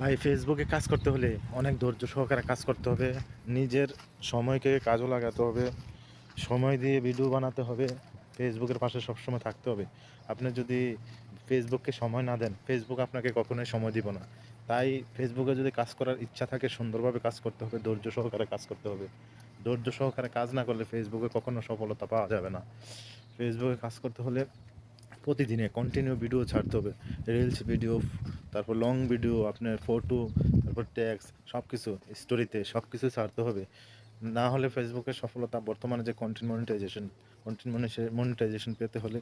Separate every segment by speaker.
Speaker 1: ভাই ফেসবুকে কাজ করতে হলে অনেক ধৈর্য সহকারে কাজ করতে হবে। নিজের সময়কে কাজও লাগাতে হবে। সময় দিয়ে ভিডিও বানাতে হবে। ফেসবুকের পাশে সবসময় থাকতে হবে। আপনি যদি ফেসবুককে সময় না দেন ফেসবুক আপনাকে কখনোই সময় দিব না। তাই ফেসবুকে যদি কাজ করার ইচ্ছা থাকে, সুন্দরভাবে কাজ করতে হবে, ধৈর্য সহকারে কাজ করতে হবে। ধৈর্য সহকারে কাজ না করলে ফেসবুকে কখনো সফলতা পাওয়া যাবে না। ফেসবুকে কাজ করতে হলে প্রতিদিনে কন্টিনিউ ভিডিও ছাড়তে হবে। রিলস ভিডিও তারপর লং ভিডিও আপনার ফটো তারপর ট্যাক্স সব কিছু স্টোরিতে সব কিছু ছাড়তে হবে। না হলে ফেসবুকের সফলতা, বর্তমানে যে কন্টেন্ট মনিটাইজেশন কন্টেন্ট মনিটাইজেশন পেতে হলে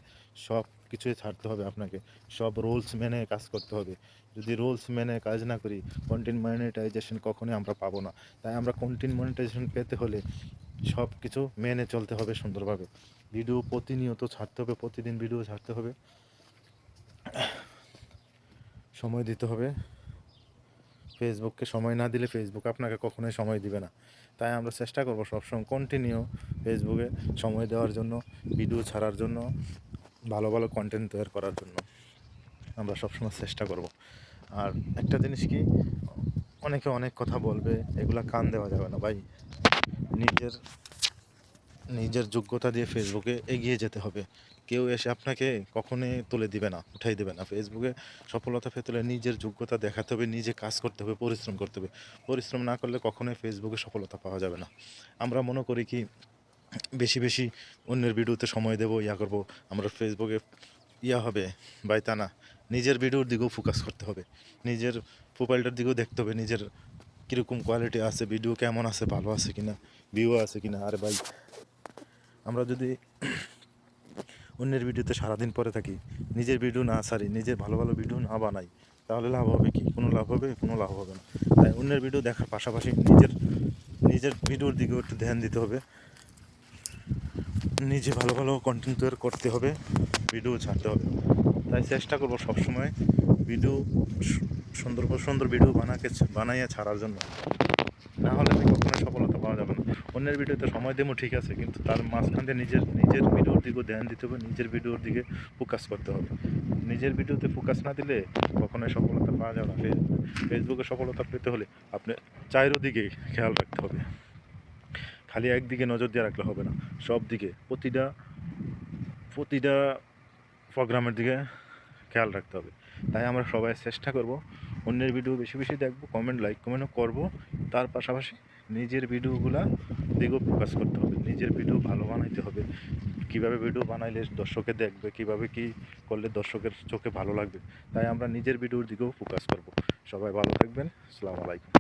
Speaker 1: সব কিছুই ছাড়তে হবে আপনাকে। সব রুলস মেনে কাজ করতে হবে। যদি রুলস মেনে কাজ না করি কন্টেন্ট মনিটাইজেশন কখনোই আমরা পাবো না। তাই আমরা কন্টেন্ট মনিটাইজেশন পেতে হলে সব কিছু মেনে চলতে হবে সুন্দরভাবে। ভিডিও প্রতিনিয়ত ছাড়তে হবে, প্রতিদিন ভিডিও ছাড়তে হবে। সময় দিতে হবে। ফেসবুককে সময় না দিলে ফেসবুক আপনাকে কখনোই সময় দিবে না। তাই আমরা চেষ্টা করব সবসময় কন্টিনিউ ফেসবুকে সময় দেওয়ার জন্য ভিডিও ছাড়ার জন্য, ভালো ভালো কন্টেন্ট তৈরি করার জন্য আমরা সবসময় চেষ্টা করব। আর একটা জিনিস কি, অনেকে অনেক কথা বলবে, এগুলা কান দেওয়া যাবে না ভাই। নিজের নিজের যোগ্যতা দিয়ে ফেসবুকে এগিয়ে যেতে হবে। কেউ এসে আপনাকে কখনোই তুলে দিবে না, উঠাই দেবে না। ফেসবুকে সফলতা পেতে হলে নিজের যোগ্যতা দেখাতে হবে, নিজে কাজ করতে হবে, পরিশ্রম করতে হবে। পরিশ্রম না করলে কখনোই ফেসবুকে সফলতা পাওয়া যাবে না। আমরা মনে করি কি, বেশি বেশি অন্যের ভিডিওতে সময় দেবো, ইয়া করব। আমরা ফেসবুকে ইয়া হবে, বাই তা না, নিজের ভিডিওর দিকেও ফোকাস করতে হবে। নিজের প্রোফাইলটার দিকেও দেখতে হবে, নিজের কীরকম কোয়ালিটি আছে ভিডিও কেমন আছে, ভালো আছে কিনা ভিউ আছে কিনা। আরে ভাই, আমরা যদি অন্যের ভিডিওতে সারাদিন পরে থাকি। নিজের ভিডিও না সারি নিজের ভালো ভালো ভিডিও না বানাই, তাহলে লাভ হবে কি? কোনো লাভ হবে, কোনো লাভ হবে না। তাই অন্যের ভিডিও দেখার পাশাপাশি নিজের নিজের ভিডিওর দিকেও একটু ধ্যান দিতে হবে। নিজে ভালো ভালো কন্টেন্ট তৈরি করতে হবে, ভিডিও ছাড়তে হবে। তাই চেষ্টা করব সবসময় ভিডিও সুন্দর সুন্দর ভিডিও বানাকে, বানাইয়া ছাড়ার জন্য। না হলে আমি কখনো সফলতা পাওয়া যাবে না। অন্যের ভিডিওতে সময় দেবো, ঠিক আছে, কিন্তু তার মাঝখান দিয়ে নিজের নিজের ভিডিওর দিকেও ধ্যান দিতে হবে, নিজের ভিডিওর দিকে ফোকাস করতে হবে। নিজের ভিডিওতে ফোকাস না দিলে কখনোই সফলতা পাওয়া যাবে না। ফেসবুকে সফলতা পেতে হলে আপনি চারিদিকে খেয়াল রাখতে হবে। খালি একদিকে নজর দিয়ে রাখলে হবে না। সব দিকে, প্রতিটা প্রতিটা প্রোগ্রামের দিকে খেয়াল রাখতে হবে। তাই আমরা সবাই চেষ্টা করব অন্যের ভিডিও বেশি বেশি দেখব কমেন্ট লাইক কমেন্টও করব। তার পাশাপাশি নিজের ভিডিওগুলা দিকেও ফোকাস করতে হবে। নিজের ভিডিও ভালো বানাইতে হবে। কীভাবে ভিডিও বানাইলে দর্শকে দেখবে, কীভাবে কি করলে দর্শকের চোখে ভালো লাগবে, তাই আমরা নিজের ভিডিওর দিকেও ফোকাস করব। সবাই ভালো থাকবেন। আসসালামু আলাইকুম।